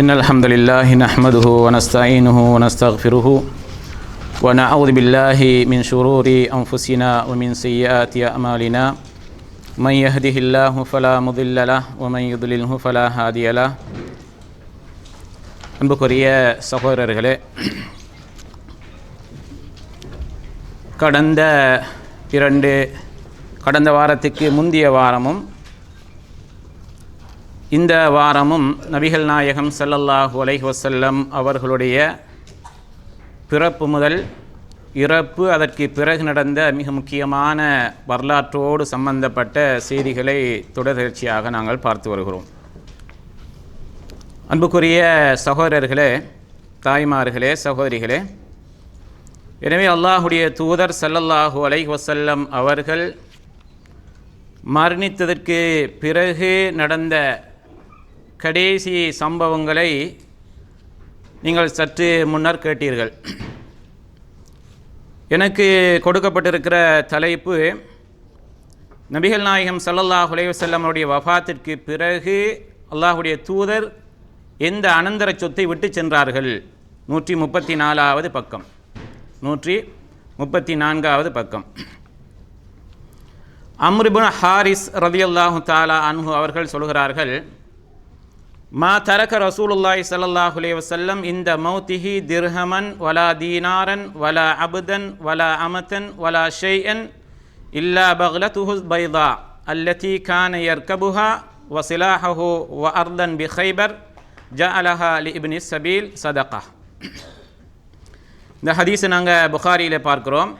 إن الحمد لله نحمده ونستعينه ونستغفره ونعوذ بالله من شرور أنفسنا ومن سيئات أعمالنا من يهده الله فلا مضل له ومن يضلله فلا هادي له அன்புக்குரிய சகோதரர்களே கடந்த இரண்டு கடந்த வாரத்துக்கு முந்தைய வாரமும் இந்த வாரமும் நபிகள் நாயகம் சல்லல்லாஹு அலைஹி வஸல்லம் அவர்களுடைய பிறப்பு முதல் இறப்பு அதற்கு பிறகு நடந்த மிக முக்கியமான வரலாற்றோடு சம்பந்தப்பட்ட செய்திகளை தொடர்ச்சியாக நாங்கள் பார்த்து வருகிறோம். அன்புக்குரிய சகோதரர்களே தாய்மார்களே சகோதரிகளே எனவே அல்லாஹுடைய தூதர் சல்லல்லாஹு அலைஹி வஸல்லம் அவர்கள் மரணித்ததற்கு பிறகு நடந்த கடைசி சம்பவங்களை நீங்கள் சற்று முன்னர் கேட்டீர்கள். எனக்கு கொடுக்கப்பட்டிருக்கிற தலைப்பு நபிகள் நாயகம் ஸல்லல்லாஹு அலைஹி அவருடைய வஃபாத்திற்கு பிறகு அல்லாஹுடைய தூதர் எந்த அனந்தர சொத்தை விட்டு சென்றார்கள்? நூற்றி முப்பத்தி நாலாவது பக்கம். நூற்றி முப்பத்தி நான்காவது பக்கம். அம்ருபுன் ஹாரிஸ் ரதியல்லாஹு தாலா அன்ஹு அவர்கள் சொல்கிறார்கள் மா தரக ரசூலுல்லாய் ஸல்லல்லாஹு அலைஹி இந்த மௌத்திஹி திர்ஹமன் வலா தீனாரன் வலா அபுதன் வலா அமதன் வலா ஷெய்யன் இல்லா பஹ்லத்துஹு பைதா அல்லதி கான யர்கபுஹா வசிலாஹு வ அர்தன் பி ஹைபர் ஜ அலஹா அலி இப்னி சபீல் சதகா இந்த ஹதீஸை நாங்கள் புகாரியில் பார்க்குறோம்.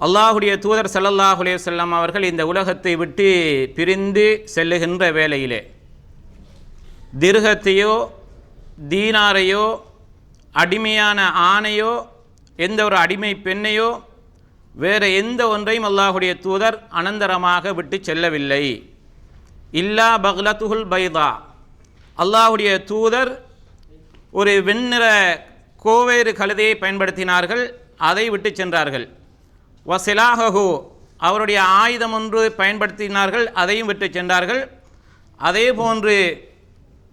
அல்லாஹுடைய தூதர் ஸல்லல்லாஹு செல்லம் அவர்கள் இந்த உலகத்தை விட்டு பிரிந்து செல்லுகின்ற வேளையிலே திருகத்தையோ தீனாரையோ அடிமையான ஆணையோ எந்த ஒரு அடிமை பெண்ணையோ வேறு எந்த ஒன்றையும் அல்லாஹுடைய தூதர் அனந்தரமாக விட்டு செல்லவில்லை. இல்லா பக்லத்துகுல் பைதா. அல்லாஹுடைய தூதர் ஒரு வெண்ணிற கோவேறு கழுதையை பயன்படுத்தினார்கள் அதை விட்டு சென்றார்கள். வசிலாஹு அவருடைய ஆயுதம் ஒன்று பயன்படுத்தினார்கள் அதையும் விட்டு சென்றார்கள். அதே போன்று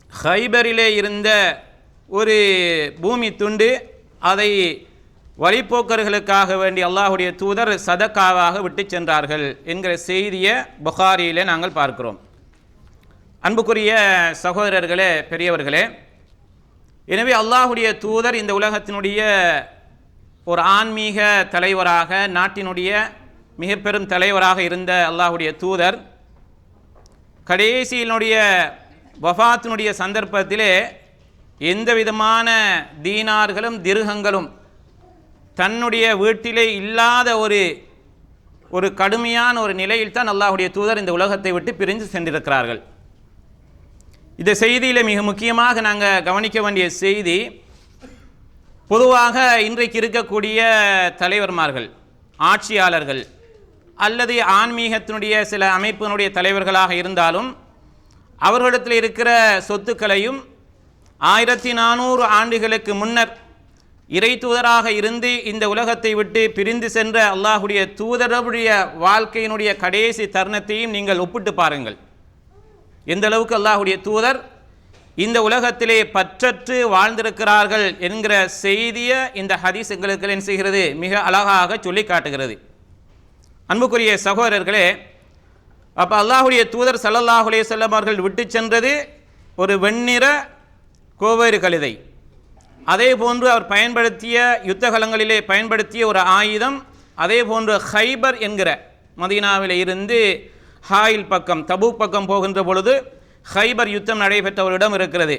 ஹைபரிலே இருந்த ஒரு பூமி துண்டு அதை வழிப்போக்கர்களுக்காக வேண்டி அல்லாஹுடைய தூதர் சதக்காவாக விட்டு சென்றார்கள் என்கிற செய்தியை புகாரியிலே நாங்கள் பார்க்கிறோம். அன்புக்குரிய சகோதரர்களே பெரியவர்களே எனவே அல்லாஹுடைய தூதர் இந்த உலகத்தினுடைய ஒரு ஆன்மீக தலைவராக நாட்டினுடைய மிக பெரும் தலைவராக இருந்த அல்லாஹுடைய தூதர் கடைசியினுடைய வஃபாத்தினுடைய சந்தர்ப்பத்திலே எந்த விதமான தீனார்களும் திருகங்களும் தன்னுடைய வீட்டிலே இல்லாத ஒரு ஒரு கடுமையான ஒரு நிலையில் தான் அல்லாஹுடைய தூதர் இந்த உலகத்தை விட்டு பிரிஞ்சு சென்றிருக்கிறார்கள். இந்த செய்தியில் மிக முக்கியமாக நாங்கள் கவனிக்க வேண்டிய செய்தி பொதுவாக இன்றைக்கு இருக்கக்கூடிய தலைவர்மார்கள் ஆட்சியாளர்கள் அல்லது ஆன்மீகத்தினுடைய சில அமைப்பினுடைய தலைவர்களாக இருந்தாலும் அவர்களிடத்தில் இருக்கிற சொத்துக்களையும் ஆயிரத்தி நானூறு ஆண்டுகளுக்கு முன்னர் இறை தூதராக இருந்து இந்த உலகத்தை விட்டு பிரிந்து சென்ற அல்லாஹுடைய தூதரவுடைய வாழ்க்கையினுடைய கடைசி தருணத்தையும் நீங்கள் ஒப்பிட்டு பாருங்கள். எந்த அளவுக்கு அல்லாஹுடைய தூதர் இந்த உலகத்திலே பற்றற்று வாழ்ந்திருக்கிறார்கள் என்கிற செய்தியை இந்த ஹதீஸ் எங்களுக்கு என்ன செய்கிறது? மிக அழகாக சொல்லி காட்டுகிறது. அன்புக்குரிய சகோதரர்களே அப்போ அல்லாஹுடைய தூதர் சல்லல்லாஹுலே செல்லம் அவர்கள் விட்டு சென்றது ஒரு வெண்ணிற கோவேறு கழுதை. அதே போன்று அவர் பயன்படுத்திய யுத்தகலங்களிலே பயன்படுத்திய ஒரு ஆயுதம் அதே போன்று ஹைபர் என்கிற மதீனாவில் இருந்து ஹாயில் பக்கம் தபூக் பக்கம் போகின்ற பொழுது ஹைபர் யுத்தம் நடைபெற்ற ஒரு இடம் இருக்கிறது.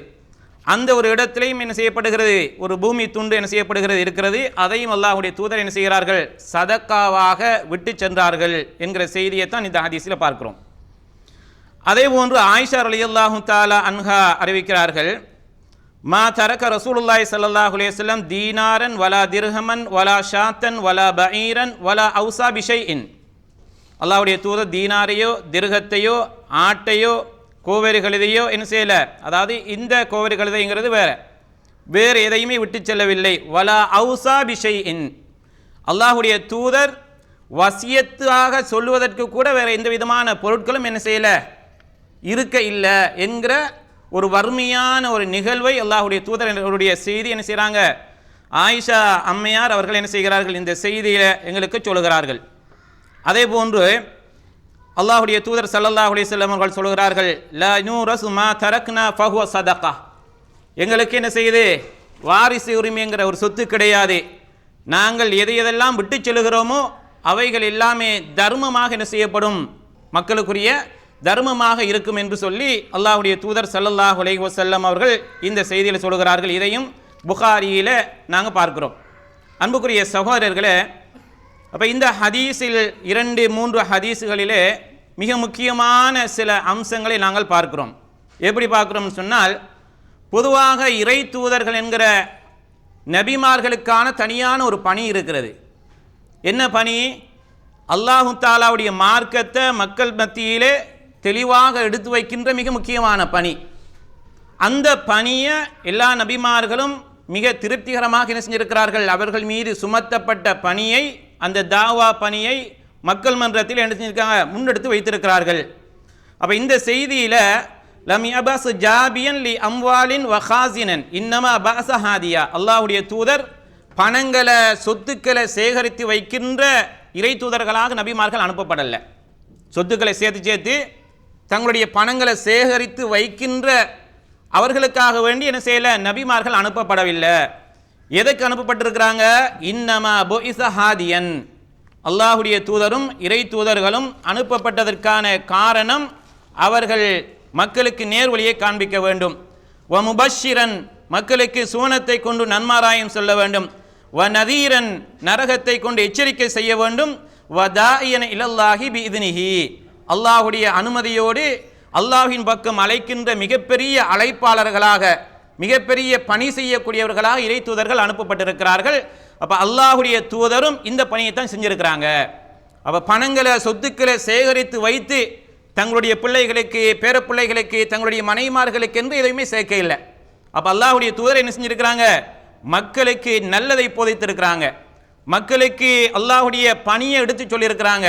அந்த ஒரு இடத்திலையும் என்ன செய்யப்படுகிறது? ஒரு பூமி துண்டு என்ன செய்யப்படுகிறது? இருக்கிறது. அதையும் அல்லாஹுடைய தூதர் என்ன செய்கிறார்கள்? சதக்காவாக விட்டு சென்றார்கள் என்கிற செய்தியைத்தான் இந்த ஹதீஸில் பார்க்கிறோம். அதே போன்று ஆயிஷா அலி அல்லாஹு தாலா அன்ஹா அறிவிக்கிறார்கள் மா தரக்க ரசூலுல்லாய் சல்லாஹ் அலையம் தீனாரன் வலா திர்ஹமன் வலா ஷாத்தன் வலா பஈரன் வலா அவுசா பிஷை இன் அல்லாஹுடைய தூதர் தீனாரையோ திருகத்தையோ ஆட்டையோ கோவேறு கழுதையோ என்ன செய்யலை? அதாவது இந்த கோவேறு கழுதைங்கிறது வேறு. வேறு எதையுமே விட்டு செல்லவில்லை. வலா அவுசா பிஷை இன் அல்லாஹுடைய தூதர் வசியத்தாக சொல்லுவதற்கு கூட வேறு எந்த விதமான பொருட்களும் என்ன செய்யலை? இருக்க இல்லை என்கிற ஒரு வறுமையான ஒரு நிகழ்வை அல்லாஹுடைய தூதர் என்னுடைய செய்தி என்ன செய்கிறாங்க ஆயிஷா அம்மையார் அவர்கள் என்ன செய்கிறார்கள்? இந்த செய்தியை எங்களுக்கு சொல்லுகிறார்கள். அதே போன்று அல்லாஹுடைய தூதர் சல்லல்லாஹுடைய செல்லம் அவர்கள் சொல்கிறார்கள் லா நூரசு மா தரக்னா ஃபஹுவ சதகா. எங்களுக்கு என்ன செய்யுது? வாரிசு உரிமைங்கிற ஒரு சொத்து கிடையாது. நாங்கள் எதை எதெல்லாம் விட்டு செல்கிறோமோ அவைகள் எல்லாமே தர்மமாக என்ன செய்யப்படும்? மக்களுக்குரிய தர்மமாக இருக்கும் என்று சொல்லி அல்லாஹுடைய தூதர் சல்லல்லாஹ் அலைஹி வசல்லம் அவர்கள் இந்த செய்தியில் சொல்கிறார்கள். இதையும் புகாரியில் நாங்கள் பார்க்கிறோம். அன்புக்குரிய சகோதரர்களை அப்போ இந்த ஹதீஸில் இரண்டு மூன்று ஹதீஸுகளிலே மிக முக்கியமான சில அம்சங்களை நாங்கள் பார்க்கிறோம். எப்படி பார்க்குறோம்னு சொன்னால் பொதுவாக இறை தூதர்கள் என்கிற நபிமார்களுக்கான தனியான ஒரு பணி இருக்கிறது. என்ன பணி? அல்லாஹு தாலாவுடைய மார்க்கத்தை மக்கள் மத்தியிலே தெளிவாக எடுத்து வைக்கின்ற மிக முக்கியமான பணி. அந்த பணியை எல்லா நபிமார்களும் மிக திருப்திகரமாக என்ன செஞ்சிருக்கிறார்கள்? அவர்கள் மீது சுமத்தப்பட்ட பணியை அந்த தாவா பணியை மக்கள் மன்றத்தில் என்ன செஞ்சிருக்காங்க? முன்னெடுத்து வைத்திருக்கிறார்கள். அப்போ இந்த செய்தியில் லம் அபாஸ் ஜாபியன் லி அம்வாலின் வஹாசினன் இன்னமா அபாச ஹாதியா அல்லாஹுடைய தூதர் பணங்களை சொத்துக்களை சேகரித்து வைக்கின்ற இறை தூதர்களாக நபிமார்கள் அனுப்பப்படலை. சொத்துக்களை சேர்த்து சேர்த்து தங்களுடைய பணங்களை சேகரித்து வைக்கின்ற அவர்களுக்காக வேண்டி என்ன செய்யல? நபிமார்கள் அனுப்பப்படவில்லை. எதுக்கு அனுப்பப்பட்டிருக்கிறாங்க? இன்னமா பொஇச ஹாதியன். அல்லாஹுடைய தூதரும் இறை தூதர்களும் அனுப்பப்பட்டதற்கான காரணம் அவர்கள் மக்களுக்கு நேர்வழியை காண்பிக்க வேண்டும். வ முபஷிரன் மக்களுக்கு சுவனத்தை கொண்டு நன்மாராயம் சொல்ல வேண்டும். வ நதீரன் நரகத்தை கொண்டு எச்சரிக்கை செய்ய வேண்டும். வ தாயன இலல்லாஹி பிஇத்னிஹி. அல்லாஹுடைய அனுமதியோடு அல்லாஹின் பக்கம் அழைக்கின்ற மிகப்பெரிய அழைப்பாளர்களாக மிகப்பெரிய பணி செய்யக்கூடியவர்களாக இறை தூதர்கள் அனுப்பப்பட்டிருக்கிறார்கள். அப்போ அல்லாஹுடைய தூதரும் இந்த பணியை தான் செஞ்சுருக்கிறாங்க. அப்போ பணங்களை சொத்துக்களை சேகரித்து வைத்து தங்களுடைய பிள்ளைகளுக்கு பேரப்பிள்ளைகளுக்கு தங்களுடைய மனைமார்களுக்கு என்று எதுவுமே சேர்க்க இல்லை. அப்போ அல்லாஹுடைய தூதர் என்ன செஞ்சிருக்கிறாங்க? மக்களுக்கு நல்லதை போதித்திருக்கிறாங்க. மக்களுக்கு அல்லாஹுடைய பணியை எடுத்து சொல்லியிருக்கிறாங்க.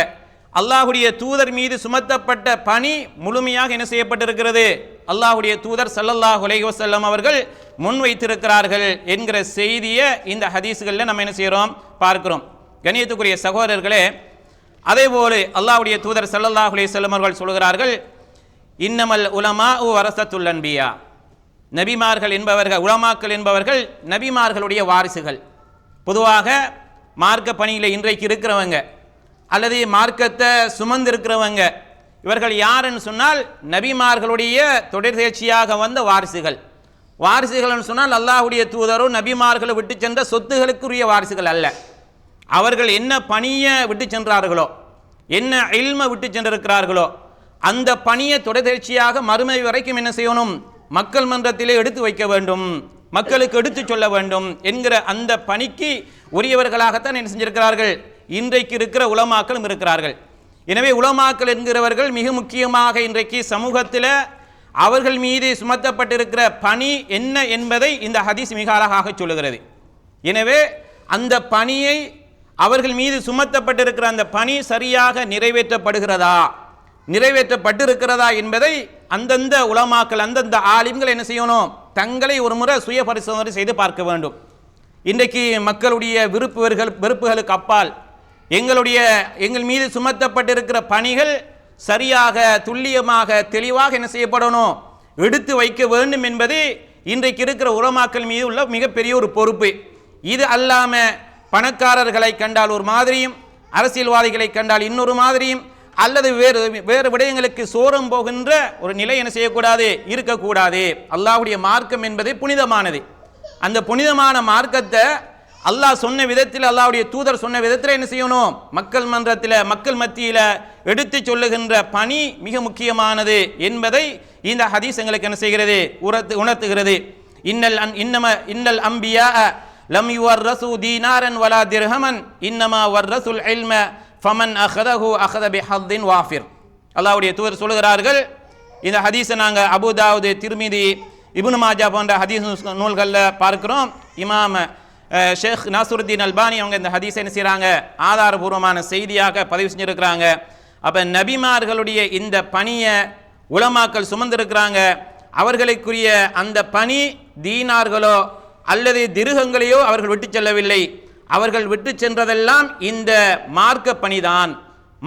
அல்லாஹுடைய தூதர் மீது சுமத்தப்பட்ட பணி முழுமையாக என்ன செய்யப்பட்டிருக்கிறது? அல்லாஹுடைய தூதர் ஸல்லல்லாஹு அலைஹி அவர்கள் முன்வைத்திருக்கிறார்கள் என்கிற செய்தியை இந்த ஹதீஸுகளில் நம்ம என்ன செய்கிறோம் பார்க்கிறோம். கணியத்துக்குரிய சகோதரர்களே அதே போல அல்லாஹுடைய தூதர் ஸல்லல்லாஹு அலைஹி அவர்கள் சொல்கிறார்கள் இன்னமல் உலமா உ வரசத்துல் அன்பியா. நபிமார்கள் என்பவர்கள் உலமாக்கள் என்பவர்கள் நபிமார்களுடைய வாரிசுகள். பொதுவாக மார்க்க பணியில் இன்றைக்கு இருக்கிறவங்க அல்லது மார்க்கத்தை சுமந்திருக்கிறவங்க. இவர்கள் யாருன்னு சொன்னால் நபிமார்களுடைய தொடர்ச்சியாக வந்த வாரிசுகள். வாரிசுகள்னு சொன்னால் அல்லாஹுடைய தூதரும் நபிமார்களை விட்டு சென்ற சொத்துகளுக்குரிய வாரிசுகள் அல்ல. அவர்கள் என்ன பணியை விட்டு சென்றார்களோ என்ன இல்மை விட்டு சென்றிருக்கிறார்களோ அந்த பணியை தொடர்ச்சியாக மறுமை வரைக்கும் என்ன செய்யணும்? மக்கள் மன்றத்திலே எடுத்து வைக்க வேண்டும். மக்களுக்கு எடுத்து சொல்ல வேண்டும் என்கிற அந்த பணிக்கு உரியவர்களாகத்தான் என்ன செஞ்சிருக்கிறார்கள்? இன்றைக்கு இருக்கிற உலமாக்களும் இருக்கிறார்கள். எனவே உலமாக்கள் என்கிறவர்கள் மிக முக்கியமாக இன்றைக்கு சமூகத்தில் அவர்கள் மீது சுமத்தப்பட்டிருக்கிற பணி என்ன என்பதை இந்த ஹதீஸ் மிக அழகாக சொல்லுகிறது. எனவே அந்த பணியை அவர்கள் மீது சுமத்தப்பட்டிருக்கிற அந்த பணி சரியாக நிறைவேற்றப்படுகிறதா? நிறைவேற்றப்பட்டிருக்கிறதா என்பதை அந்தந்த உலமாக்கள் அந்தந்த ஆலிம்கள் என்ன செய்யணும்? தங்களை ஒரு முறை சுய பரிசோதனை செய்து பார்க்க வேண்டும். இன்றைக்கு மக்களுடைய விருப்பு வெறுப்புகளுக்கு அப்பால் எங்களுடைய எங்கள் மீது சுமத்தப்பட்டிருக்கிற பணிகள் சரியாக துல்லியமாக தெளிவாக என்ன செய்யப்படணும்? எடுத்து வைக்க வேண்டும் என்பது இன்றைக்கு இருக்கிற உரமாக்கள் மீது உள்ள மிகப்பெரிய ஒரு பொறுப்பு. இது அல்லாமல் பணக்காரர்களை கண்டால் ஒரு மாதிரியும் அரசியல்வாதிகளை கண்டால் இன்னொரு மாதிரியும் அல்லது வேறு வேறு விடயங்களுக்கு சோரம் போகின்ற ஒரு நிலை என்ன செய்யக்கூடாது? இருக்கக்கூடாது. அல்லாஹுடைய மார்க்கம் என்பது புனிதமானது. அந்த புனிதமான மார்க்கத்தை அல்லாஹ் சொன்ன விதத்தில் அல்லாவுடைய தூதர் சொன்ன விதத்தில் என்ன செய்யணும்? மக்கள் மன்றத்தில் மக்கள் மத்தியில் எடுத்து சொல்லுகின்ற பணி மிக முக்கியமானது என்பதை இந்த ஹதீஸ் எங்களுக்கு என்ன செய்கிறது? உணர்த்து உணர்த்துகிறது. இன்னல் அன் இன்னம இன்னல் அம்பியா லம் யுவர் ரசு தீனாரன் வலா திர்ஹமன் இன்னமா வர் ரசுல் எல்ம ஃபமன் அஹதஹு அஹத பிஹத்தின் வாஃபிர். அல்லாவுடைய தூதர் சொல்லுகிறார்கள் இந்த ஹதீஸை நாங்கள் அபுதாவுது திருமிதி இப்னு மாஜா போன்ற ஹதீஸ் நூல்களில் பார்க்கிறோம். இமாம ஷேக் நாசுருத்தீன் அல்பானி அவங்க இந்த ஹதீஸ் என்ன செய்கிறாங்க ஆதாரபூர்வமான செய்தியாக பதிவு செஞ்சுருக்கிறாங்க. அப்போ நபிமார்களுடைய இந்த பணியை உலமாக்கள் சுமந்திருக்கிறாங்க. அவர்களுக்குரிய அந்த பணி தீனார்களோ அல்லது திருகங்களையோ அவர்கள் விட்டு செல்லவில்லை. அவர்கள் விட்டு சென்றதெல்லாம் இந்த மார்க்க பணிதான்.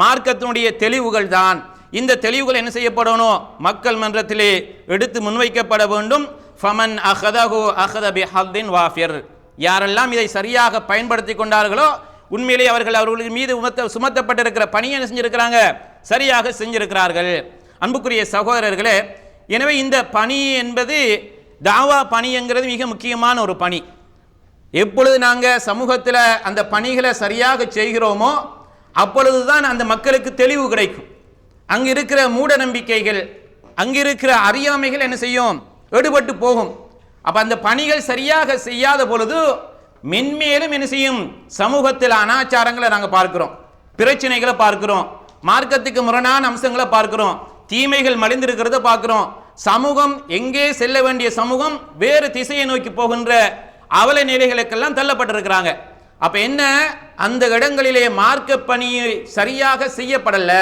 மார்க்கத்தினுடைய தெளிவுகள் தான். இந்த தெளிவுகள் என்ன செய்யப்படணும்? மக்கள் மன்றத்திலே எடுத்து முன்வைக்கப்பட வேண்டும். ஃபமன் அஹதஹு அஹத பிஹத்தின் வாஃபியர் யாரெல்லாம் இதை சரியாக பயன்படுத்தி கொண்டார்களோ உண்மையிலே அவர்கள் அவர்களின் மீது உமத்த சுமத்தப்பட்டிருக்கிற பணியை என்ன செஞ்சிருக்கிறாங்க? சரியாக செஞ்சிருக்கிறார்கள். அன்புக்குரிய சகோதரர்களே எனவே இந்த பணி என்பது தாவா பணிங்கிறது மிக முக்கியமான ஒரு பணி. எப்பொழுது நாங்கள் சமூகத்தில் அந்த பணிகளை சரியாக செய்கிறோமோ அப்பொழுதுதான் அந்த மக்களுக்கு தெளிவு கிடைக்கும். அங்கே இருக்கிற மூட நம்பிக்கைகள் அங்கே இருக்கிற அறியாமைகள் என்ன செய்யும்? எடுபட்டு போகும். அப்ப அந்த பணிகள் சரியாக செய்யாத பொழுது மென்மேலும் என்ன செய்யும்? சமூகத்தில் அனாச்சாரங்களை நாங்கள் பார்க்கிறோம். பிரச்சனைகளை பார்க்கிறோம். மார்க்கத்துக்கு முரணான அம்சங்களை பார்க்கிறோம். தீமைகள் மலிந்திருக்கிறத பார்க்கிறோம். சமூகம் எங்கே செல்ல வேண்டிய சமூகம் வேறு திசையை நோக்கி போகின்ற அவல நிலைகளுக்கெல்லாம் தள்ளப்பட்டிருக்கிறாங்க. அப்ப என்ன? அந்த இடங்களிலே மார்க்க பணியை சரியாக செய்யப்படல.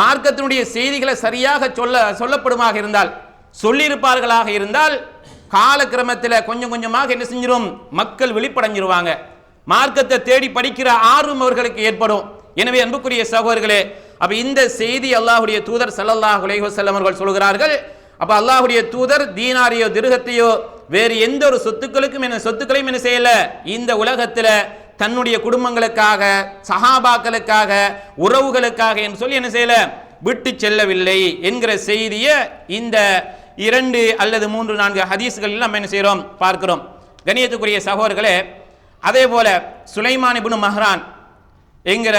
மார்க்கத்தினுடைய செய்திகளை சரியாக சொல்ல சொல்லப்படுமாக இருந்தால் சொல்லியிருப்பார்களாக இருந்தால் காலக்கிரமத்தில் கொஞ்சம் கொஞ்சமாக என்ன செஞ்சிடும் மக்கள் வெளிப்படைஞ்சிருவாங்க. மார்க்கத்தை தேடி படிக்கிற ஆர்வம் அவர்களுக்கு ஏற்படும். எனவே அன்புக்குரிய சகோதரர்களே அப்ப இந்த செய்தி அல்லாஹுடைய தூதர் ஸல்லல்லாஹு அலைஹி அவர்கள் சொல்கிறார்கள். அப்ப அல்லாஹுடைய தூதர் தீனாரையோ திருகத்தையோ வேறு எந்த ஒரு சொத்துக்களுக்கும் என்ன சொத்துக்களையும் என்ன செய்யல? இந்த உலகத்தில் தன்னுடைய குடும்பங்களுக்காக சஹாபாக்களுக்காக உறவுகளுக்காக என்று சொல்லி என்ன செய்யல? விட்டு செல்லவில்லை என்கிற செய்தியை இந்த இரண்டு அல்லது மூன்று நான்கு ஹதீஸ்கள் நம்ம என்ன செய்கிறோம்? பார்க்கிறோம். கணியத்துக்குரிய சகோதரர்களே அதே போல சுலைமான் இபுனு மஹ்ரான் என்கிற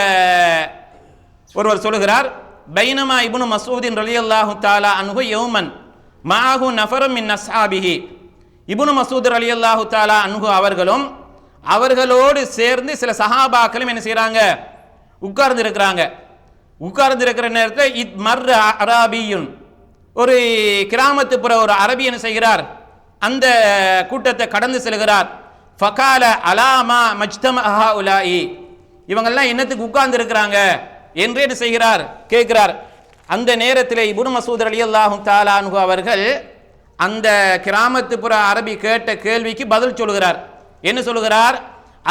ஒருவர் சொல்லுகிறார் பைனமா இபுனு மசூதின் ரலியல்லாஹு தாலா அன்ஹு யௌமன் மாஹு நஃபரும் மின் அஸ்ஹாபிஹி. இபுனு மசூத் ரலியல்லாஹு தாலா அன்ஹு அவர்களும் அவர்களோடு சேர்ந்து சில சஹாபாக்களும் என்ன செய்கிறாங்க? உட்கார்ந்து இருக்கிறாங்க உட்கார்ந்து இருக்கிற நேரத்தில் இத் மர் அராபியுன் ஒரு கிராமத்துப்புற ஒரு அரபி என்ன செய்கிறார்? அந்த கூட்டத்தை கடந்து செல்கிறார். ஃபகால அலாமா மஜ்தம் அஹா உலாயி. இவங்கெல்லாம் என்னத்துக்கு உட்கார்ந்து இருக்கிறாங்க என்று என்ன செய்கிறார்? கேட்கிறார். அந்த நேரத்தில் இபுன் மசூத் அலி அல்லாஹும் தாலானு அவர்கள் அந்த கிராமத்துப்புற அரபி கேட்ட கேள்விக்கு பதில் சொல்கிறார். என்ன சொல்கிறார்?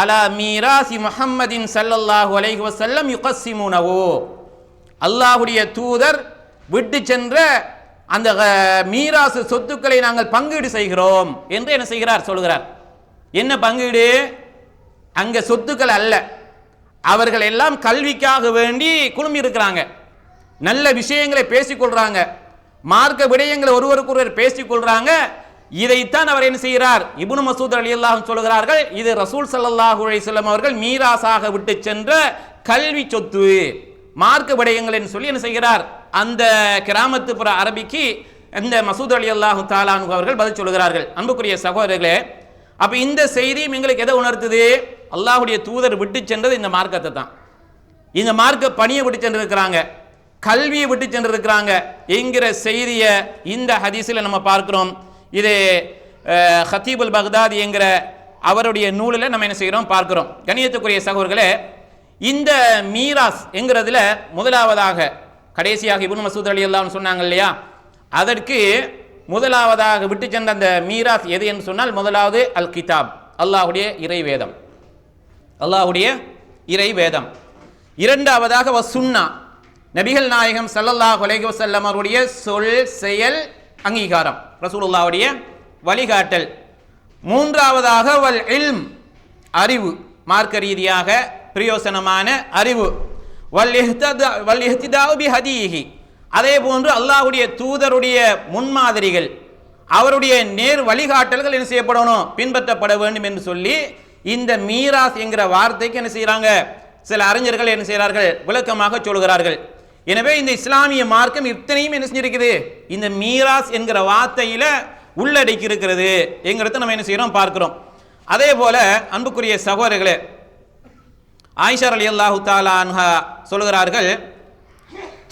அலா மீராசி முஹம்மதின் சல்லல்லாஹு அலைஹி வசல்லம் யுகசிமுனவோ அல்லாஹுடைய தூதர் விட்டு சென்ற அந்த மீராசு சொத்துக்களை நாங்கள் பங்கீடு செய்கிறோம் என்று என்ன செய்கிறார் சொல்கிறார். என்ன பங்கீடு? அங்க சொத்துக்கள் அல்ல. அவர்கள் எல்லாம் கல்விக்காக வேண்டி குழுமி இருக்கிறாங்க நல்ல விஷயங்களை பேசிக்கொள்றாங்க மார்க்க விடயங்களை ஒருவருக்கு ஒருவர் பேசிக்கொள்றாங்க இதைத்தான் அவர் என்ன செய்கிறார்? இபுனு மசூத் அலி அல்லாஹும் சொல்கிறார்கள் இது ரசூல் ஸல்லல்லாஹு அலைஹி அவர்கள் மீராசாக விட்டு சென்ற கல்வி சொத்து மார்க்க விடயங்கள் என்று சொல்லி என்ன செய்கிறார்? அந்த கிராமத்துப்புற அரபிக்கு இந்த மசூத் அலி அல்லாஹு தாலானு அவர்கள் பதில் சொல்கிறார்கள். அன்புக்குரிய சகோதரர்களே அப்போ இந்த செய்தியும் எங்களுக்கு எதை உணர்த்துது? அல்லாஹ்வுடைய தூதர் விட்டு சென்றது இந்த மார்க்கத்தை தான். இந்த மார்க்க பணியை விட்டு சென்றிருக்கிறாங்க. கல்வியை விட்டு சென்றிருக்கிறாங்க. என்கிற செய்தியை இந்த ஹதீஸில் நம்ம பார்க்கிறோம். இது ஹத்தீபுல் பக்தாத் என்கிற அவருடைய நூலில் நம்ம என்ன செய்கிறோம்? பார்க்கிறோம். கணியத்துக்குரிய சகோதர்களே இந்த மீராஸ் என்கிறதுல முதலாவதாக கடைசியாக இபுன் மசூத் அலி அல்லாஹ்னு சொன்னாங்க இல்லையா? அதற்கு முதலாவதாக விட்டு சென்ற அந்த மீராஸ் எது என்று சொன்னால் முதலாவது அல் கிதாப் அல்லாஹுடைய இறை வேதம் அல்லாஹ்வுடைய இறை வேதம் இரண்டாவதாக வசுன்னா நபிகள் நாயகம் சல்லல்லாஹ் அலைஹி வசல்லம் அவருடைய சொல் செயல் அங்கீகாரம் ரசூலுல்லாவுடைய வழிகாட்டல். மூன்றாவதாக வல் இல்ம் அறிவு மார்க்க ரீதியாக பிரயோசனமான அறிவு. வல் ஹதீஹி அதே போன்று அல்லாஹுடைய தூதருடைய முன்மாதிரிகள் அவருடைய நேர் வழிகாட்டல்கள் என்ன செய்யப்படணும்? பின்பற்றப்பட வேண்டும் என்று சொல்லி இந்த மீராஸ் என்கிற வார்த்தைக்கு என்ன செய்கிறாங்க சில அறிஞர்கள் என்ன செய்கிறார்கள் விளக்கமாக சொல்கிறார்கள். எனவே இந்த இஸ்லாமிய மார்க்கம் இத்தனையும் என்ன செஞ்சிருக்குது? இந்த மீராஸ் என்கிற வார்த்தையில உள்ளடக்கி இருக்கிறது என்கிறத நம்ம என்ன செய்கிறோம் பார்க்கிறோம். அதே போல அன்புக்குரிய சகோதரர்களே ஆயிஷார் அலி அல்லாஹு தாலான்ஹா சொல்கிறார்கள்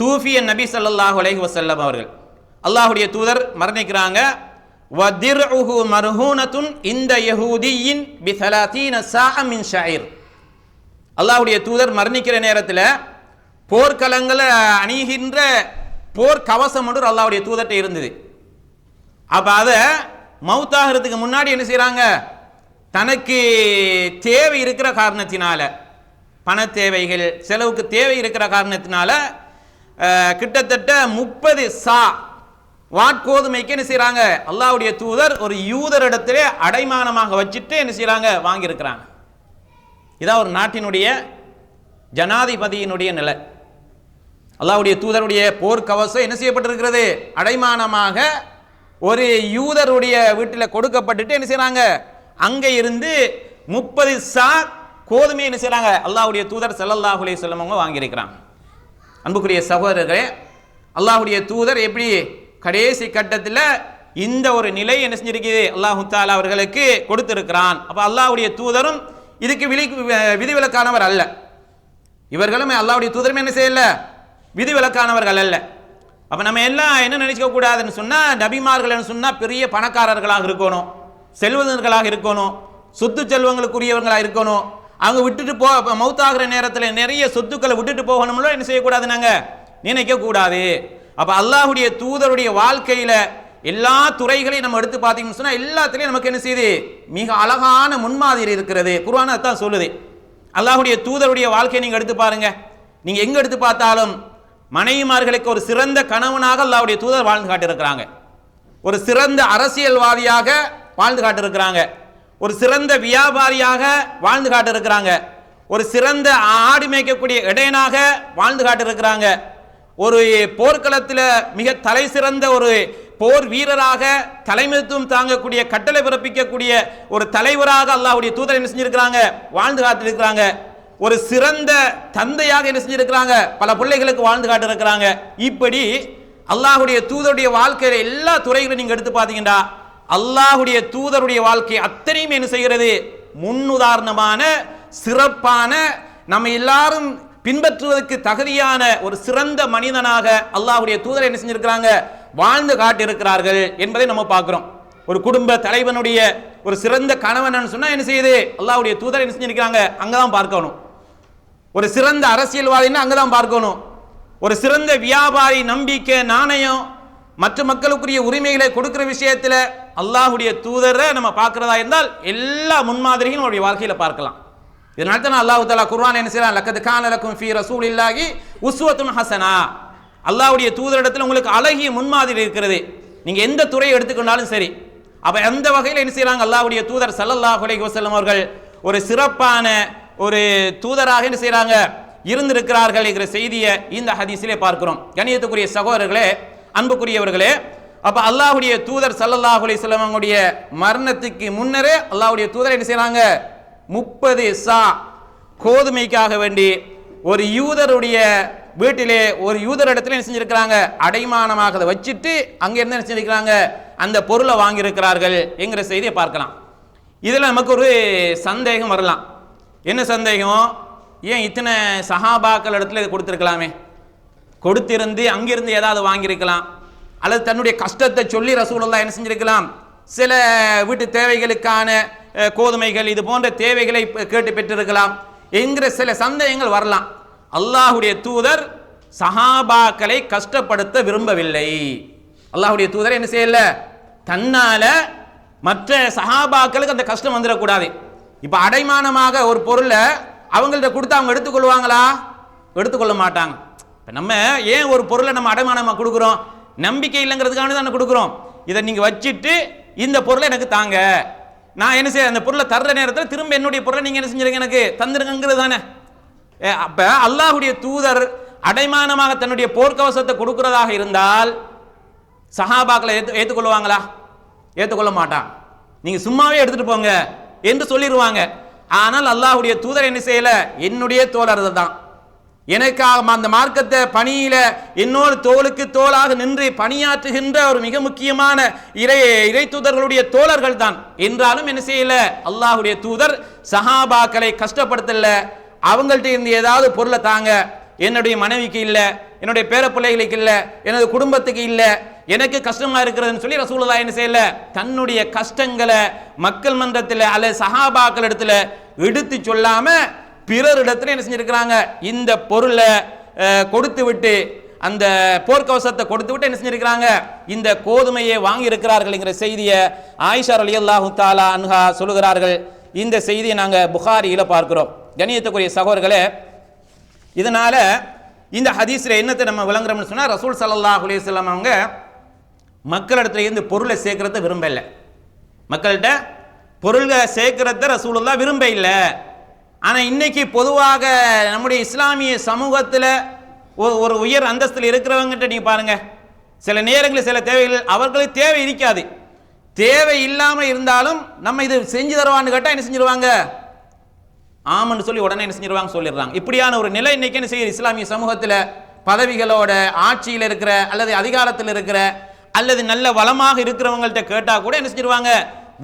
தூஃபிய நபி சல்லாஹு அலஹி வசல்லம் அவர்கள். அல்லாஹுடைய தூதர் மரணிக்கிறாங்க. வதிர்உஹு மர்ஹூனத்துன் இந்த யஹூதியின் பி 30 மின் ஷாயிர் அல்லாஹுடைய தூதர் மரணிக்கிற நேரத்தில் போர்க்களங்களை அணிகின்ற போர் கவசம் ஒன்று அல்லாஹ்வுடைய தூதர்கிட்ட இருந்தது. அப்ப அதை மவுத்தாகிறதுக்கு முன்னாடி என்ன செய்கிறாங்க தனக்கு தேவை இருக்கிற காரணத்தினால பண தேவைகள் செலவுக்கு தேவை இருக்கிற காரணத்தினால கிட்டத்தட்ட முப்பது சா வாட்கோதுமைக்கு என்ன செய்கிறாங்க அல்லாவுடைய தூதர் ஒரு யூதரிடத்திலே அடைமானமாக வச்சுட்டு என்ன செய்கிறாங்க வாங்கியிருக்கிறாங்க. இதான் ஒரு நாட்டினுடைய ஜனாதிபதியினுடைய நிலை. அல்லாவுடைய தூதருடைய போர்க்கவசம் என்ன செய்யப்பட்டிருக்கிறது? அடைமானமாக ஒரு யூதருடைய வீட்டில் கொடுக்கப்பட்டுட்டு என்ன செய்கிறாங்க அங்கே இருந்து முப்பது சா கோதுமையை என்ன செய்கிறாங்க அல்லாஹுடைய தூதர் செல்லல்லாஹுலே அலைஹி வஸல்லம் வாங்கியிருக்கிறாங்க அன்புக்குரிய சகோதரர்களே அல்லாஹுடைய தூதர் எப்படி கடைசி கட்டத்தில் இந்த ஒரு நிலை என்ன செஞ்சிருக்குது? அல்லாஹு தாலா அவர்களுக்கு கொடுத்திருக்கிறான். அப்போ அல்லாஹுடைய தூதரும் இதுக்கு விதி விதிவிலக்கானவர் அல்ல. இவர்களும் அல்லாவுடைய தூதரும் என்ன செய்யல? விதிவிலக்கானவர்கள் அல்ல. அப்போ நம்ம எல்லாம் என்ன நினைச்சுக்க கூடாதுன்னு சொன்னால் நபிமார்கள்னு சொன்னால் பெரிய பணக்காரர்களாக இருக்கணும் செல்வந்தர்களாக இருக்கணும் சொத்து செல்வங்களுக்குரியவர்களாக இருக்கணும் அவங்க விட்டுட்டு போ மௌத்தாகிற நேரத்தில் நிறைய சொத்துக்களை விட்டுட்டு போகணும்ல என்ன செய்யக்கூடாது நாங்கள் நினைக்கக்கூடாது. அப்போ அல்லாஹுடைய தூதருடைய வாழ்க்கையில் எல்லா துறைகளையும் நம்ம எடுத்து பார்த்தீங்கன்னு சொன்னால் எல்லாத்துலேயும் நமக்கு என்ன செய்யுது? மிக அழகான முன்மாதிரி இருக்கிறது. குர்ஆன் அதான் சொல்லுது. அல்லாஹுடைய தூதருடைய வாழ்க்கையை நீங்கள் எடுத்து பாருங்கள் நீங்கள் எங்கே எடுத்து பார்த்தாலும் மனைவிமார்களுக்கு ஒரு சிறந்த கணவனாக அல்லாவுடைய தூதர் வாழ்ந்து காட்டியிருக்கிறாங்க. ஒரு சிறந்த அரசியல்வாதியாக வாழ்ந்து காட்டியிருக்கிறாங்க. ஒரு சிறந்த வியாபாரியாக வாழ்ந்து காட்டிருக்கிறாங்க. ஒரு சிறந்த ஆடு மேய்க்கக்கூடிய இடையனாக வாழ்ந்து காட்டிருக்கிறாங்க. ஒரு போர்க்களத்தில் மிக தலை சிறந்த ஒரு போர் வீரராக தலைமைத்துவம் தாங்கக்கூடிய கட்டளை பிறப்பிக்கக்கூடிய ஒரு தலைவராக அல்லாவுடைய தூதர் என்ன செஞ்சிருக்கிறாங்க? வாழ்ந்து காட்டியிருக்கிறாங்க ஒரு சிறந்த தந்தையாக என்ன செஞ்சிருக்கிறாங்க? பல பிள்ளைகளுக்கு வாழ்ந்து காட்டிருக்கிறாங்க. இப்படி அல்லாஹுடைய தூதருடைய வாழ்க்கையில எல்லா துறைகளும் நீங்க எடுத்து பார்த்தீங்கன்னா அல்லாஹுடைய தூதருடைய வாழ்க்கை அத்தனையும் என்ன செய்கிறது? முன்னுதாரணமான சிறப்பான நம்ம எல்லாரும் பின்பற்றுவதற்கு தகுதியான ஒரு சிறந்த மனிதனாக அல்லாஹுடைய தூதர் என்ன செஞ்சிருக்கிறாங்க? வாழ்ந்து காட்டியிருக்கிறார்கள் என்பதை நம்ம பார்க்குறோம். ஒரு குடும்ப தலைவனுடைய ஒரு சிறந்த கணவன் சொன்னால் என்ன செய்யுது? அல்லாவுடைய தூதர் என்ன செஞ்சிருக்கிறாங்க? அங்கதான் பார்க்கணும். ஒரு சிறந்த அரசியல்வாதின்னு அங்கே தான் பார்க்கணும். ஒரு சிறந்த வியாபாரி நம்பிக்கை நாணயம் மற்ற மக்களுக்குரிய உரிமைகளை கொடுக்கிற விஷயத்தில் அல்லாஹுடைய தூதரை நம்ம பார்க்குறதா இருந்தால் எல்லா முன்மாதிரியும் நம்முடைய வாழ்க்கையில் பார்க்கலாம். இதனால தான் அல்லாஹ் தாலா குர்வான் என்ன செய்யலாம் லக்கத் கான லக்கும் ஃபி ரசூல் இல்லாகி உஸ்வத்துன் ஹசனா. அல்லாஹுடைய தூதரிடத்தில் உங்களுக்கு அழகிய முன்மாதிரி இருக்கிறது. நீங்கள் எந்த துறையை எடுத்துக்கொண்டாலும் சரி. அப்போ எந்த வகையில் என்ன செய்கிறாங்க அல்லாஹுடைய தூதர் சல்லல்லாஹ் அலைஹி வஸல்லம் அவர்கள் ஒரு சிறப்பான ஒரு தூதராக என்ன செய்கிறாங்க இருந்திருக்கிறார்கள் என்கிற செய்தியை இந்த ஹதீஸிலே பார்க்கிறோம். கணியத்துக்குரிய சகோதரர்களே அன்புக்குரியவர்களே அப்ப அல்லாஹுடைய தூதர் ஸல்லல்லாஹு அலிஸ்லாமுடைய மரணத்துக்கு முன்னரே அல்லாஹுடைய தூதர் என்ன செய்கிறாங்க முப்பது சா கோதுமைக்காக வேண்டி ஒரு யூதருடைய வீட்டிலே ஒரு யூதர் இடத்துல என்ன செஞ்சிருக்கிறாங்க? அடைமானமாக அதை வச்சுட்டு அங்கே இருந்து என்ன செஞ்சிருக்கிறாங்க? அந்த பொருளை வாங்கியிருக்கிறார்கள் என்கிற செய்தியை பார்க்கலாம். இதில் நமக்கு ஒரு சந்தேகம் வரலாம். என்ன சந்தேகம்? ஏன் இத்தனை சஹாபாக்கள் இடத்துல இதை கொடுத்துருக்கலாமே? கொடுத்திருந்து அங்கிருந்து ஏதாவது வாங்கியிருக்கலாம். அல்லது தன்னுடைய கஷ்டத்தை சொல்லி ரசூலுல்லாஹ் என்ன செஞ்சிருக்கலாம். சில வீட்டு தேவைகளுக்கான கோதுமைகள் இது போன்ற தேவைகளை கேட்டு பெற்றிருக்கலாம். என்கிற சில சந்தேகங்கள் வரலாம். அல்லாஹுடைய தூதர் சஹாபாக்களை கஷ்டப்படுத்த விரும்பவில்லை. அல்லாஹுடைய தூதர் என்ன செய்யல? தன்னால மற்ற சஹாபாக்களுக்கு அந்த கஷ்டம் வந்துடக்கூடாது. இப்போ அடைமானமாக ஒரு பொருளை அவங்கள்ட்ட கொடுத்து அவங்க எடுத்துக்கொள்வாங்களா? எடுத்துக்கொள்ள மாட்டாங்க. இப்போ நம்ம ஏன் ஒரு பொருளை நம்ம அடைமானமாக கொடுக்குறோம்? நம்பிக்கை இல்லைங்கிறதுக்காக தானே கொடுக்குறோம். இதை நீங்கள் வச்சுட்டு இந்த பொருளை எனக்கு தாங்க. நான் என்ன செய்ய அந்த பொருளை தர்ற நேரத்தில் திரும்ப என்னுடைய பொருளை நீங்கள் என்ன செஞ்சிருங்க எனக்கு? தந்துருங்கிறது தானே. ஏ, அல்லாஹுடைய தூதர் அடைமானமாக தன்னுடைய போர்க்கவசத்தை கொடுக்கிறதாக இருந்தால் சஹாபாக்களை ஏற்று ஏற்றுக்கொள்வாங்களா ஏற்றுக்கொள்ள மாட்டான். நீங்கள் சும்மாவே எடுத்துகிட்டு போங்க என்று சொல்லிடுவாங்க ஆனால் அல்லாஹ்வுடைய தூதர் என்ன செய்யலை? என்னுடைய தோழர்கள் தான். எனக்காக அந்த மார்க்கத்தை பணியில இன்னொரு தோளுக்கு தோளாக நின்று பணியாற்றுகின்ற ஒரு மிக முக்கியமான இறை இறை தூதர்களுடைய தோழர்கள் தான். என்றாலும் என்ன செய்யல? அல்லாஹுடைய தூதர் சஹாபாக்களை கஷ்டப்படுத்தல. அவங்கள்ட்ட இருந்து ஏதாவது பொருளை தாங்க. என்னுடைய மனைவிக்கு இல்ல என்னுடைய பேர பிள்ளைகளுக்கு இல்ல எனது குடும்பத்துக்கு இல்ல எனக்கு கஷ்டமா இருக்கிறதுன்னு சொல்லி ரசூலுல்லாஹ் என்ன செய்யல? தன்னுடைய கஷ்டங்களை மக்கள் மன்றத்தில் அல்லது சஹாபாக்கள் இடத்துல எடுத்து சொல்லாம பிறரிடத்துல என்ன செஞ்சிருக்கிறாங்க? இந்த பொருளை கொடுத்து விட்டு அந்த போர்க்கவசத்தை கொடுத்து விட்டு என்ன செஞ்சிருக்கிறாங்க? இந்த கோதுமையை வாங்கி இருக்கிறார்கள்ங்கிற செய்தியை ஆயிஷா ரலியல்லாஹு தாலா அன்ஹா சொல்லுகிறார்கள். இந்த செய்தியை நாங்கள் புகாரியில் பார்க்கிறோம். கணியத்துக்குரிய சகோதரர்களே இதனால இந்த ஹதீஸ்ல என்னத்தை நம்ம விளங்குறோம்னு சொன்னா ரசூல் சல்லாஹ் அலைஹி அவங்க மக்களிடத்துல இருந்து பொருளை சேர்க்கறத விரும்பலை. மக்கள்கிட்ட பொருள்களை சேர்க்கறத ரசூலெல்லாம் விரும்ப இல்லை ஆனால் இன்றைக்கி பொதுவாக நம்முடைய இஸ்லாமிய சமூகத்தில் ஒரு உயர் அந்தஸ்தில் இருக்கிறவங்ககிட்ட நீங்கள் பாருங்கள் சில நேரங்களில் சில தேவைகள் அவர்களுக்கு தேவை இருக்காது. தேவை இல்லாமல் இருந்தாலும் நம்ம இது செஞ்சு தருவான்னு கேட்டால் என்ன செஞ்சிருவாங்க? ஆமன்னு சொல்லி உடனே என்ன செஞ்சிருவாங்க சொல்லிடுறாங்க. இப்படியான ஒரு நிலை இன்னைக்கு என்ன செய்யுது? இஸ்லாமிய சமூகத்தில் பதவிகளோட ஆட்சியில் இருக்கிற அல்லது அதிகாரத்தில் இருக்கிற அல்லது நல்ல வளமாக இருக்கிறவங்கள்ட்ட கேட்டால் கூட என்ன செஞ்சிருவாங்க?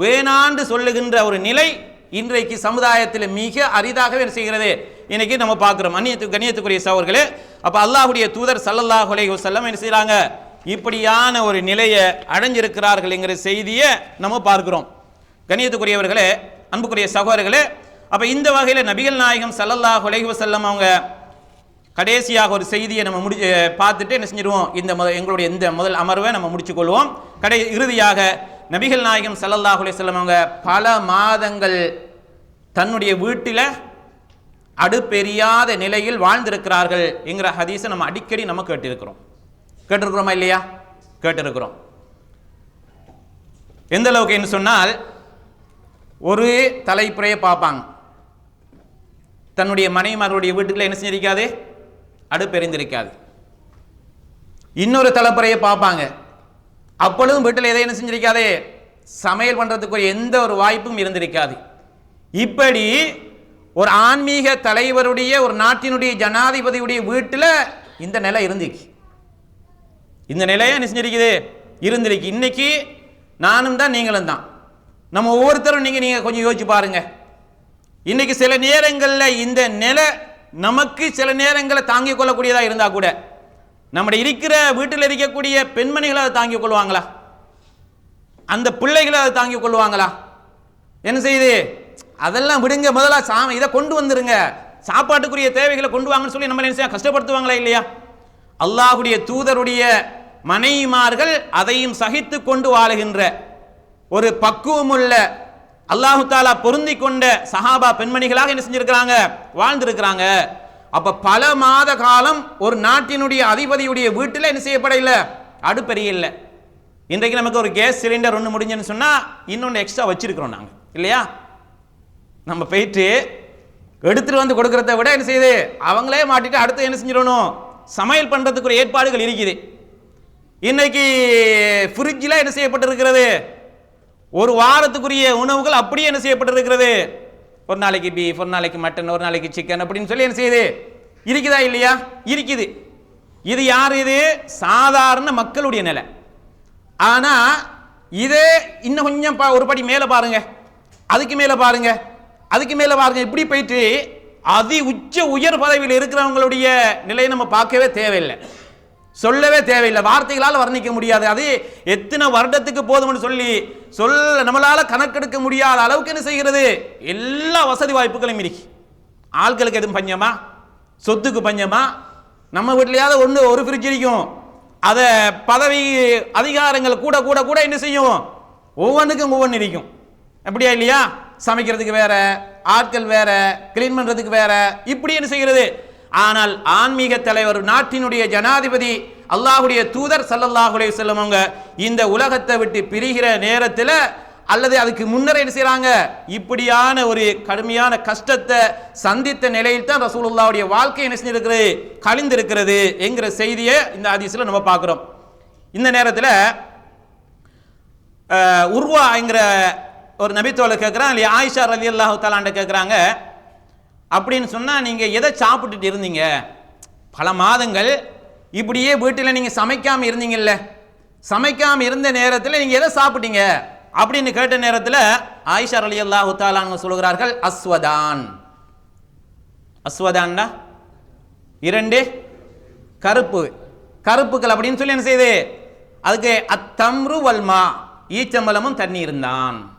வேணாண்டு சொல்லுகின்ற ஒரு நிலை இன்றைக்கு சமுதாயத்தில் மிக அரிதாகவே செய்கிறது? இன்னைக்கு நம்ம பார்க்குறோம். அந்நியத்து கண்ணியத்துக்குரிய சவர்களே அப்போ அல்லாஹுடைய தூதர் சல்லல்லாஹ் அலைஹி வஸல்லம் என்ன செய்கிறாங்க இப்படியான ஒரு நிலையை அடைஞ்சிருக்கிறார்கள் என்கிற செய்தியை நம்ம பார்க்கிறோம். கண்ணியத்துக்குரியவர்களே அன்புக்குரிய சகோதரர்களே அப்போ இந்த வகையில் நபிகள் நாயகம் சல்லல்லாஹ் அலைஹி செல்லம் அவங்க கடைசியாக ஒரு செய்தியை நம்ம முடி பார்த்துட்டு என்ன செஞ்சிருவோம்? இந்த முத எங்களுடைய இந்த முதல் அமர்வை நம்ம முடிச்சுக்கொள்வோம். கடை இறுதியாக நபிகள் நாயகம் ஸல்லல்லாஹு அலைஹி அவங்க பல மாதங்கள் தன்னுடைய வீட்டில் அடுப்பெரியாத நிலையில் வாழ்ந்திருக்கிறார்கள் என்கிற ஹதீஸை நம்ம அடிக்கடி நம்ம கேட்டிருக்கிறோம். கேட்டிருக்கிறோமா இல்லையா? கேட்டிருக்கிறோம். எந்த அளவுக்குன்னு சொன்னால் ஒரு தலைப்புறையை பார்ப்பாங்க. தன்னுடைய மனைவிமார்களுடைய வீட்டுக்குள்ள என்ன செஞ்சிருக்காது? அடுப்பெறிந்திருக்காது இன்னொரு தலைப்புறையை பார்ப்பாங்க. அப்பொழுதும் வீட்டில் எதை என்ன செஞ்சிருக்காதே? சமையல் பண்ணுறதுக்கு ஒரு எந்த ஒரு வாய்ப்பும் இருந்திருக்காது. இப்படி ஒரு ஆன்மீக தலைவருடைய ஒரு நாட்டினுடைய ஜனாதிபதியுடைய வீட்டில் இந்த நிலை இருந்துச்சு இந்த நிலையை என்ன செஞ்சிருக்குது? இருந்திருக்கு. இன்னைக்கு நானும் தான் நீங்களும் தான். நம்ம ஒவ்வொருத்தரும் நீங்கள் நீங்கள் கொஞ்சம் யோசிச்சு பாருங்க. இன்னைக்கு சில நேரங்களில் இந்த நிலை நமக்கு சில நேரங்களில் தாங்கிக் கொள்ளக்கூடியதாக இருந்தால் கூட நம்முடைய இருக்கிற வீட்டில் இருக்கக்கூடிய பெண்மணிகளை அதை தாங்கிக் கொள்வாங்களா? அந்த பிள்ளைகளை அதை தாங்கிக் கொள்வாங்களா? என்ன செய்யுது? அதெல்லாம் விடுங்க முதல்ல சா இதை கொண்டு வந்துருங்க. சாப்பாட்டுக்குரிய தேவைகளை கொண்டு வாங்கன்னு சொல்லி நம்ம என்ன செய்ய கஷ்டப்படுத்துவாங்களா இல்லையா? அல்லாஹுடைய தூதருடைய மனைவிமார்கள் அதையும் சகித்து கொண்டு வாழுகின்ற ஒரு பக்குவமுள்ள அல்லாஹு தாலா பொருந்தி கொண்ட சஹாபா பெண்மணிகளாக என்ன செஞ்சிருக்கிறாங்க? வாழ்ந்திருக்கிறாங்க. அப்ப பல மாத காலம் ஒரு நாட்டினுடைய அதிபதியுடைய வீட்டில் என்ன செய்யப்படல அடுப்பெரிய இல்லை. இன்றைக்கு நமக்கு ஒரு கேஸ் சிலிண்டர் ஒன்று முடிஞ்சுன்னு சொன்னால் இன்னொன்று எக்ஸ்ட்ரா வச்சிருக்கிறோம் நாங்கள் இல்லையா? நம்ம போயிட்டு எடுத்துட்டு வந்து கொடுக்கறத விட என்ன செய்யுது? அவங்களே மாட்டிட்டு அடுத்து என்ன செஞ்சிடணும்? சமையல் பண்ணுறதுக்கு ஒரு ஏற்பாடுகள் இருக்குது. இன்னைக்கு ஃப்ரிட்ஜில் என்ன செய்யப்பட்டிருக்கிறது? ஒரு வாரத்துக்குரிய உணவுகள் அப்படியே என்ன செய்யப்பட்டிருக்கிறது? ஒரு நாளைக்கு பீஃப் ஒரு நாளைக்கு மட்டன் ஒரு நாளைக்கு சிக்கன் அப்படின்னு சொல்லி என்ன செய்யுது? இருக்குதா இல்லையா? இருக்குது. இது யார் இது? சாதாரண மக்களுடைய நிலை. ஆனால் இதே இன்னும் கொஞ்சம் பா- ஒரு படி மேலே பாருங்க. அதுக்கு மேலே பாருங்க. அதுக்கு மேலே பாருங்க. இப்படி போயிட்டு அதி உச்ச உயர் பதவியில் இருக்கிறவங்களுடைய நிலையை நம்ம பார்க்கவே தேவையில்லை. சொல்லவே தேவையில்லை. வார்த்தைகளால் வர்ணிக்க முடியாது. அது எத்தனை வருடத்துக்கு போதும்னு சொல்லி சொல்ல நம்மளால் கணக்கெடுக்க முடியாத அளவுக்கு என்ன செய்கிறது? எல்லா வசதி வாய்ப்புகளும் இருக்கு ஆட்களுக்கு எதுவும் பஞ்சமா? சொத்துக்கு பஞ்சமா? நம்ம வீட்லையாவது ஒன்று ஒரு ஃப்ரிட்ஜ் இருக்கும் அதை பதவி அதிகாரங்கள் கூட கூட கூட என்ன செய்யும்? ஒவ்வொன்றுக்கும் ஒவ்வொன்று இருக்கும் அப்படியா இல்லையா? சமைக்கிறதுக்கு வேற ஆட்கள் வேற கிளீன் பண்ணுறதுக்கு வேற. இப்படி என்ன செய்கிறது? ஆனால் ஆன்மீக தலைவர் நாட்டினுடைய ஜனாதிபதி அல்லாஹுடைய தூதர் ஸல்லல்லாஹு செல்லவங்க அவங்க இந்த உலகத்தை விட்டு பிரிகிற நேரத்தில் அல்லது அதுக்கு முன்னரே என்ன செய்றாங்க? இப்படியான ஒரு கடுமையான கஷ்டத்தை சந்தித்த நிலையில் தான் ரசூலுல்லாவுடைய வாழ்க்கை என்ன செஞ்சிருக்கிறது? கழிந்திருக்கிறது என்கிற செய்தியை இந்த ஹதீஸ்ல நம்ம பார்க்குறோம். இந்த நேரத்தில் உருவா என்கிற ஒரு நபித்தோலை கேட்குறான் இல்லையா? ஆயிஷா ரலி அல்லாஹு தாலாண்ட கேட்குறாங்க அப்படின்னு சொன்னால் நீங்கள் எதை சாப்பிட்டுட்டு இருந்தீங்க? பல மாதங்கள் இப்படியே வீட்டில் நீங்கள் சமைக்காமல் இருந்தீங்கல்ல. சமைக்காமல் இருந்த நேரத்தில் நீங்கள் எதை சாப்பிட்டீங்க? அப்படின்னு கேட்ட நேரத்தில் ஆயிஷா அலி அல்லாஹு தாலான்னு சொல்கிறார்கள் அஸ்வதான். அஸ்வதான்டா? இரண்டு கருப்பு. கருப்புகள் அப்படின்னு சொல்லி என்ன செய்யுது அதுக்கு அத்தம்ரு வல்மா ஈச்சம்பலமும் தண்ணி தான்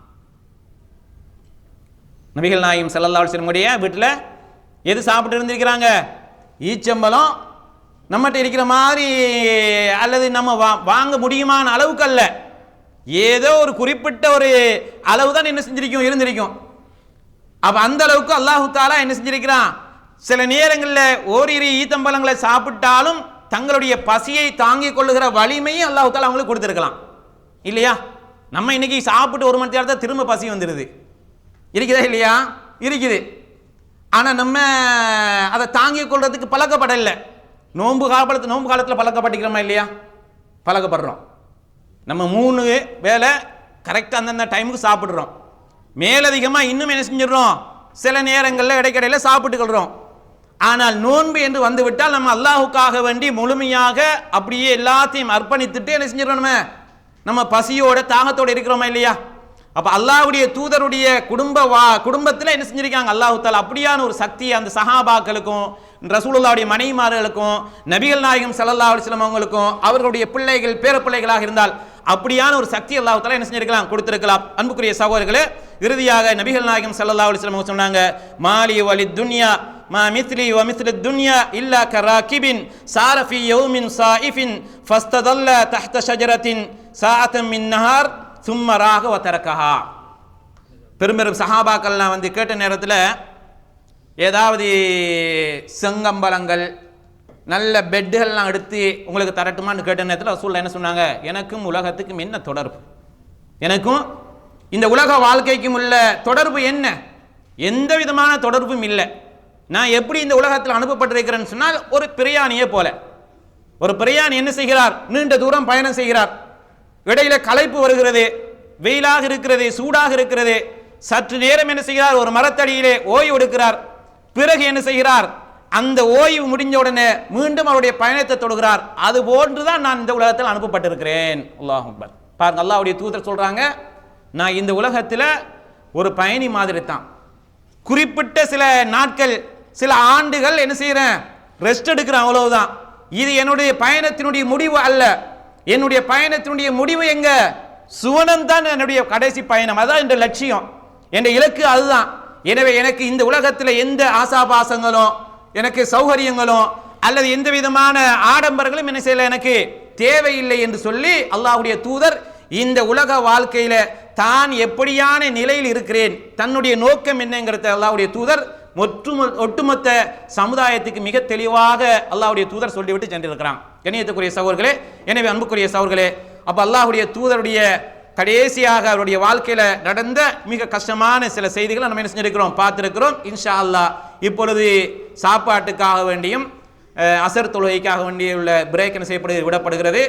நபிகள் நாயும் செல்லல்லா அலைஹி வீட்டில் எது சாப்பிட்டு இருந்திருக்கிறாங்க? ஈச்சம்பலம் நம்மகிட்ட இருக்கிற மாதிரி அல்லது நம்ம வா வாங்க முடியுமான அளவுக்கு அல்ல. ஏதோ ஒரு குறிப்பிட்ட ஒரு அளவு தான் என்ன செஞ்சிருக்கும் இருந்திருக்கும். அப்போ அந்த அளவுக்கு அல்லாஹு தாலா என்ன செஞ்சிருக்கிறான்? சில நேரங்களில் ஓரிரு ஈத்தம்பழங்களை சாப்பிட்டாலும் தங்களுடைய பசியை தாங்கிக் கொள்ளுகிற வலிமையும் அல்லாஹு தாலா அவங்களுக்கு கொடுத்துருக்கலாம். இல்லையா? நம்ம இன்னைக்கு சாப்பிட்டு ஒரு மணி நேரத்தை திரும்ப பசி வந்துடுது இருக்குதா இல்லையா? இருக்குது. ஆனால் நம்ம அதை தாங்கிக் கொள்றதுக்கு பழக்கப்படலை. நோன்பு காலத்து நோன்பு காலத்தில் பழக்கப்பட்டுக்கிறோமா இல்லையா? பழக்கப்படுறோம். நம்ம மூணு வேலை கரெக்டாக அந்தந்த டைமுக்கு சாப்பிட்றோம். மேலதிகமாக இன்னும் என்ன செஞ்சிடறோம்? சில நேரங்களில் இடைக்கடையில் சாப்பிட்டுக்கொள்கிறோம் ஆனால் நோன்பு என்று வந்து விட்டால் நம்ம அல்லாஹுக்காக வேண்டி முழுமையாக அப்படியே எல்லாத்தையும் அர்ப்பணித்துட்டு என்ன செஞ்சிடறோம் நம்ம? நம்ம பசியோட தாகத்தோடு இருக்கிறோமா இல்லையா? அப்போ அல்லாஹ்வுடைய தூதருடைய குடும்ப வா குடும்பத்தில் என்ன செஞ்சிருக்காங்க? அல்லாஹு தாலா அப்படியான ஒரு சக்தி அந்த சஹாபாக்களுக்கும் ரசூலுல்லாவுடைய மனைவிமார்களுக்கும் நபிகள் நாயகம் ஸல்லல்லாஹு அலிஸ்லம் அவங்களுக்கும் அவர்களுடைய பிள்ளைகள் பேர பிள்ளைகளாக இருந்தால் அப்படியான ஒரு சக்தி அல்லாஹு தாலா என்ன செஞ்சிருக்கலாம்? கொடுத்திருக்கலாம். அன்புக்குரிய சகோதரர்களே இறுதியாக நபிகள் நாயகம் ஸல்லல்லாஹு அலிஸ்லம் அவங்க சொன்னாங்க மாலி வலி துன்யா மா மித்லி வ மித்லு துன்யா இல்லா கராகிபின் சார யௌமின் சாயிஃபின் ஃபஸ்ததல்ல தஹ்த ஷஜரத்தின் சாஅத்தம் மின் நஹார். சும்மராக ராக வ பெரும்பெரும் சஹாபாக்கள்லாம் வந்து கேட்ட நேரத்தில் ஏதாவது செங்கம்பலங்கள் நல்ல பெட்டுகள்லாம் எடுத்து உங்களுக்கு தரட்டுமான்னு கேட்ட நேரத்தில் ரசூல்லா என்ன சொன்னாங்க? எனக்கும் உலகத்துக்கும் என்ன தொடர்பு? எனக்கும் இந்த உலக வாழ்க்கைக்கும் உள்ள தொடர்பு என்ன? எந்த விதமான தொடர்பும் இல்லை. நான் எப்படி இந்த உலகத்தில் அனுப்பப்பட்டிருக்கிறேன்னு சொன்னால் ஒரு பிரயாணியே போல. ஒரு பிரயாணி என்ன செய்கிறார்? நீண்ட தூரம் பயணம் செய்கிறார். இடையில களைப்பு வருகிறது வெயிலாக இருக்கிறது சூடாக இருக்கிறது. சற்று நேரம் என்ன செய்கிறார்? ஒரு மரத்தடியிலே ஓய்வு எடுக்கிறார். பிறகு என்ன செய்கிறார்? அந்த ஓய்வு முடிஞ்ச உடனே மீண்டும் அவருடைய பயணத்தை தொடுகிறார். அது போன்றுதான் நான் இந்த உலகத்தில் அனுப்பப்பட்டிருக்கிறேன். அல்லாஹ் அக்பர். பாருங்க அல்லாவுடைய தூதர் சொல்றாங்க நான் இந்த உலகத்தில் ஒரு பயணி மாதிரி தான் குறிப்பிட்ட சில நாட்கள் சில ஆண்டுகள் என்ன செய்கிறேன் ரெஸ்ட் எடுக்கிறேன் அவ்வளவுதான். இது என்னுடைய பயணத்தினுடைய முடிவு அல்ல. என்னுடைய பயணத்தினுடைய முடிவு எங்க? சுவனம் தான் என்னுடைய கடைசி பயணம். அதான் என்ற லட்சியம். என்ற இலக்கு அதுதான். எனவே எனக்கு இந்த உலகத்தில் எந்த ஆசாபாசங்களும் எனக்கு சௌகரியங்களும் அல்லது எந்த விதமான ஆடம்பரங்களும் என்ன செய்யல? எனக்கு தேவையில்லை என்று சொல்லி அல்லாஹுடைய தூதர் இந்த உலக வாழ்க்கையில தான் எப்படியான நிலையில் இருக்கிறேன்? தன்னுடைய நோக்கம் என்னங்கிறத அல்லாஹுடைய தூதர் ஒட்டுமொத்த சமுதாயத்துக்கு மிக தெளிவாக அல்லாஹ்வுடைய தூதர் சொல்லிவிட்டு சென்றிருக்கிறான். கணியத்துக்குரிய சகோர்களே எனவே அன்புக்குரிய சகோர்களே அப்ப அல்லாஹ்வுடைய தூதருடைய கடைசியாக அவருடைய வாழ்க்கையில நடந்த மிக கஷ்டமான சில செய்திகளை நம்ம என்ன செஞ்சிருக்கிறோம்? பார்த்திருக்கிறோம். இன்ஷா அல்லாஹ் இப்பொழுது சாப்பாட்டுக்காக வேண்டியும் அசர் தொழுகைக்காக வேண்டிய உள்ள பிரேக் என்ன செய்யப்படுகிறது விடப்படுகிறது.